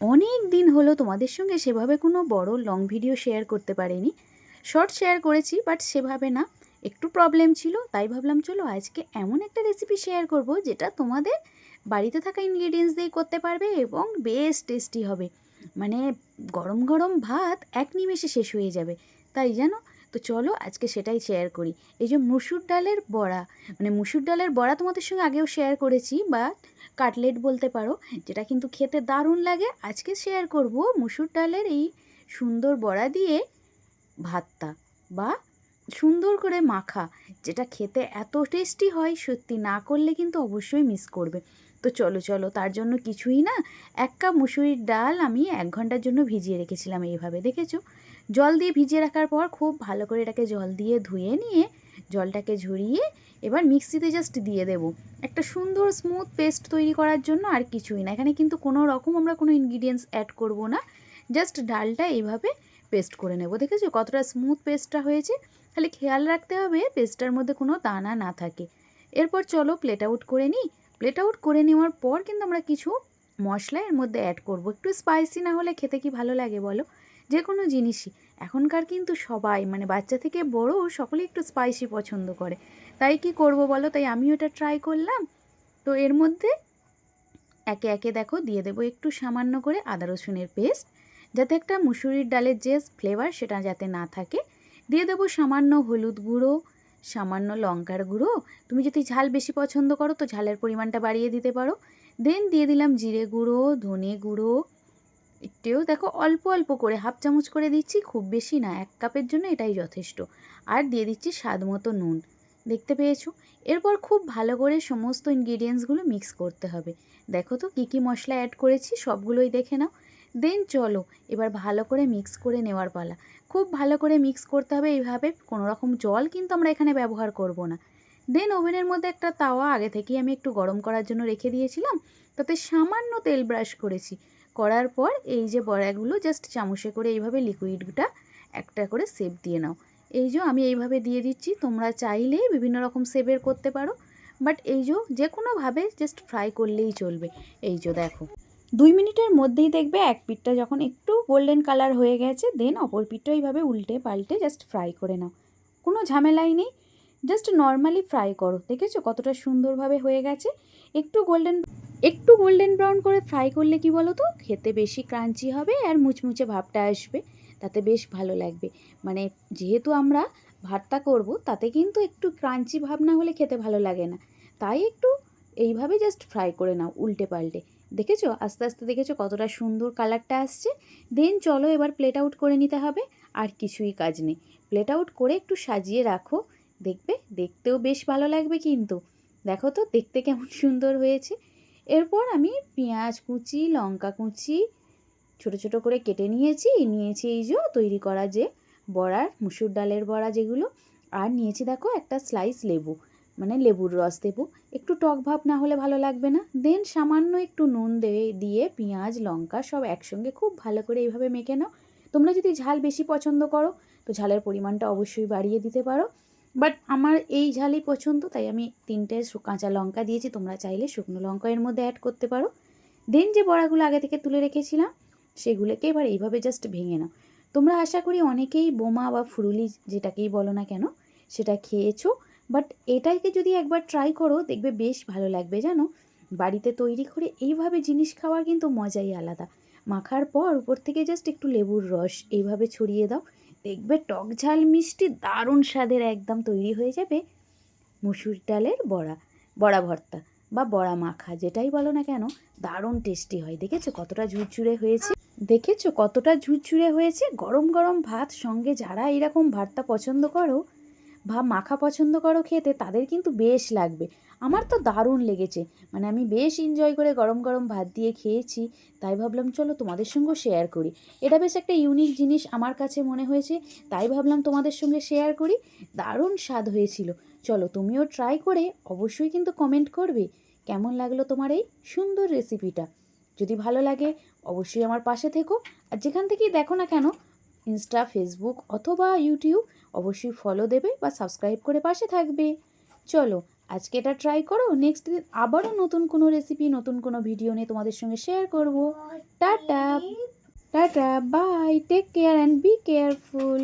অনেক দিন হলো তোমাদের সঙ্গে সেভাবে কোনো বড় লং ভিডিও শেয়ার করতে পারিনি। শর্ট শেয়ার করেছি বাট সেভাবে না। একটু প্রবলেম ছিল, তাই ভাবলাম চলো আজকে এমন একটা রেসিপি শেয়ার করব, যেটা তোমাদের বাড়িতে থাকা ইনগ্রিডিয়েন্টস দিয়ে করতে পারবে এবং বেশ টেস্টি হবে। মানে গরম গরম ভাত এক নিমেষে শেষ হয়ে যাবে। তাই জানো? তো চলো আজকে সেটাই শেয়ার করি। এই যে মুসুর ডালের বড়া মানে মুসুর ডালের বড়া তোমাদের সঙ্গে আগেও শেয়ার করেছি বা কাটলেট বলতে পারো, যেটা কিন্তু খেতে দারুণ লাগে। আজকে শেয়ার করব মুসুর ডালের এই সুন্দর বড়া দিয়ে ভাতটা বা সুন্দর করে মাখা, যেটা খেতে এত টেস্টি হয় সত্যি না করলে কিন্তু অবশ্যই মিস করবে। তো চলো চলো, তার জন্য কিছুই না, এক কাপ মুসুরির ডাল আমি এক ঘণ্টার জন্য ভিজিয়ে রেখেছিলাম এইভাবে, দেখেছ? জল দিয়ে ভিজিয়ে রাখার পর খুব ভালো করে এটাকে জল দিয়ে ধুয়ে নিয়ে জলটাকে ঝরিয়ে এবার মিক্সিতে জাস্ট দিয়ে দেব। একটা সুন্দর স্মুথ পেস্ট তৈরি করার জন্য আর কিছুই না, এখানে কিন্তু কোনো রকম আমরা কোনো ইনগ্রিডিয়েন্টস অ্যাড করব না জাস্ট ডালটা এইভাবে পেস্ট করে নেব, দেখেছ? কতটা স্মুথ পেস্টটা হয়েছে, খালি খেয়াল রাখতে হবে পেস্টটার মধ্যে কোনো দানা না থাকে। এরপর চলো প্লেট আউট করে নিই প্লেট আউট করে নেওয়ার পর কিন্তু আমরা কিছু মশলা এর মধ্যে অ্যাড করব। একটু স্পাইসি না হলে খেতে কি ভালো লাগে বলো? যে কোনো জিনিসই। এখনকার কিন্তু সবাই মানে বাচ্চা থেকে বড় সকলে একটু স্পাইসি পছন্দ করে। তাই কি করব বলো? তাই আমিও এটা ট্রাই করলাম। তো এর মধ্যে একে একে দেখো, দিয়ে দেবো একটু সামান্য করে আদা রসুনের পেস্ট যাতে একটা মুসুরির ডালের যে ফ্লেভার সেটা যাতে না থাকে। দিয়ে দেবো সামান্য হলুদ গুঁড়ো সামান্য লঙ্কার গুঁড়ো। তুমি যদি ঝাল বেশি পছন্দ করো, তো ঝালের পরিমাণটা বাড়িয়ে দিতে পারো। দেন দিয়ে দিলাম জিরে গুঁড়ো, ধনে গুঁড়ো। একটুও দেখো অল্প অল্প করে, হাফ চামচ করে দিচ্ছি, খুব বেশি না, এক কাপের জন্য এটাই যথেষ্ট। আর দিয়ে দিচ্ছি স্বাদ মতো নুন। দেখতে পেয়েছ? এরপর খুব ভালো করে সমস্ত ইনগ্রিডিয়েন্টসগুলো মিক্স করতে হবে। দেখো তো কী কী মশলা অ্যাড করেছি, সবগুলোই দেখে নাও। দেন চলো, এবার ভালো করে মিক্স করে নেওয়ার পালা। খুব ভালো করে মিক্স করতে হবে এইভাবে, কোনো রকম জল কিন্তু আমরা এখানে ব্যবহার করব না। দেন ওভেনের মধ্যে একটা তাওয়া, আগে থেকেই আমি একটু গরম করার জন্য রেখে দিয়েছিলাম, তাতে সামান্য তেল ব্রাশ করেছি। করার পর এই যে বড়াগুলো জাস্ট চামচে করে এইভাবে লিকুইডটা একটা করে সেপ দিয়ে নাও। এই যে আমি এইভাবে দিয়ে দিচ্ছি, তোমরা চাইলে বিভিন্ন রকম সেপের করতে পারো বাট এই যে যে কোনোভাবে জাস্ট ফ্রাই করলেই চলবে। এই যে দেখো। দুই মিনিটের মধ্যেই দেখবে এক পিঠটা যখন একটু গোল্ডেন কালার হয়ে গেছে দেন অপর পিঠটা এইভাবে উল্টে পাল্টে জাস্ট ফ্রাই করে নাও। কোনো ঝামেলাই নেই। জাস্ট নর্মালি ফ্রাই করো। দেখেছ কতটা সুন্দরভাবে হয়ে গেছে? একটু গোল্ডেন একটু গোল্ডেন ব্রাউন করে ফ্রাই করলে কি বলো তো খেতে বেশি ক্রাঞ্চি হবে আর মুচমুচে ভাবটা আসবে। তাতে বেশ ভালো লাগবে। মানে যেহেতু আমরা ভাতটা করব, তাতে কিন্তু একটু ক্রাঞ্চি ভাব না হলে খেতে ভালো লাগে না। তাই একটু এইভাবে জাস্ট ফ্রাই করে নাও উল্টে পাল্টে। দেখেছ? আস্তে আস্তে দেখেছ কতটা সুন্দর কালারটা আসছে? দেন চলো এবার প্লেট আউট করে নিতে হবে, আর কিছুই কাজ নেই। প্লেট আউট করে একটু সাজিয়ে রাখো, দেখবে? দেখতেও বেশ ভালো লাগবে কিন্তু। দেখো তো, দেখতে কেমন সুন্দর হয়েছে। এরপর আমি পেঁয়াজ কুচি, লঙ্কা কুচি ছোট ছোট করে কেটে নিয়েছি। নিয়েছি এই যে তৈরি করা যে বড়ার, মুসুর ডালের বড়া যেগুলো। আর নিয়েছি দেখো একটা স্লাইস লেবু। মানে লেবুর রস দেবো। একটু টক ভাব না হলে ভালো লাগবে না। দেন সামান্য একটু নুন দিয়ে দিয়ে পেঁয়াজ, লঙ্কা সব একসঙ্গে খুব ভালো করে এইভাবে মেখে নাও। তোমরা যদি ঝাল বেশি পছন্দ করো, তো ঝালের পরিমাণটা অবশ্যই বাড়িয়ে দিতে পারো। বাট আমার এই ঝালই পছন্দ, তাই আমি তিনটে কাঁচা লঙ্কা দিয়েছি। তোমরা চাইলে শুকনো লঙ্কা এর মধ্যে অ্যাড করতে পারো। দেন যে বড়াগুলো আগে থেকে তুলে রেখেছিলাম, সেগুলোকে এবার এইভাবে জাস্ট ভেঙে নাও। তোমরা আশা করি অনেকেই বোমা বা ফুরুলি যেটাকেই বলো না কেন, সেটা খেয়েছো। বাট এটাকে যদি একবার ট্রাই করো, দেখবে বেশ ভালো লাগবে, জানো? বাড়িতে তৈরি করে এইভাবে জিনিস খাওয়ার কিন্তু মজাই আলাদা। মাখার পর উপর থেকে জাস্ট একটু লেবুর রস এইভাবে ছড়িয়ে দাও। দেখবে টক ঝাল মিষ্টি দারুণ স্বাদের একদম তৈরি হয়ে যাবে। মুসুর ডালের বড়া বড়া ভর্তা বা বড়া মাখা, যেটাই বলো না কেন, দারুণ টেস্টি হয়। দেখেছ কতটা ঝুরঝুরে হয়েছে? দেখেছ কতটা ঝুরঝুরে হয়েছে? গরম গরম ভাত সঙ্গে যারা এরকম ভাতটা পছন্দ করো বা মাখা পছন্দ করো খেতে, তাদের কিন্তু বেশ লাগবে। আমার তো দারুণ লেগেছে। মানে আমি বেশ এনজয় করে গরম গরম ভাত দিয়ে খেয়েছি, তাই ভাবলাম চলো তোমাদের সঙ্গেও শেয়ার করি। এটা বেশ একটা ইউনিক জিনিস আমার কাছে মনে হয়েছে, তাই ভাবলাম তোমাদের সঙ্গে শেয়ার করি। দারুণ স্বাদ হয়েছিল। চলো তুমিও ট্রাই করে অবশ্যই কিন্তু কমেন্ট করবে, কেমন লাগল তোমার এই সুন্দর রেসিপিটা যদি ভালো লাগে, অবশ্যই আমার পাশে থেকো। আর যেখান থেকেই দেখো না কেন ইনস্টা ফেসবুক অথবা ইউটিউব অবশ্যই ফলো দেবে বা সাবস্ক্রাইব করে পাশে থাকবে। চলো আজকে এটা ট্রাই করো নেক্সট দিন আবারও নতুন কোনো রেসিপি নতুন কোনো ভিডিও নিয়ে তোমাদের সঙ্গে শেয়ার করব। Tata tata bye take care and be careful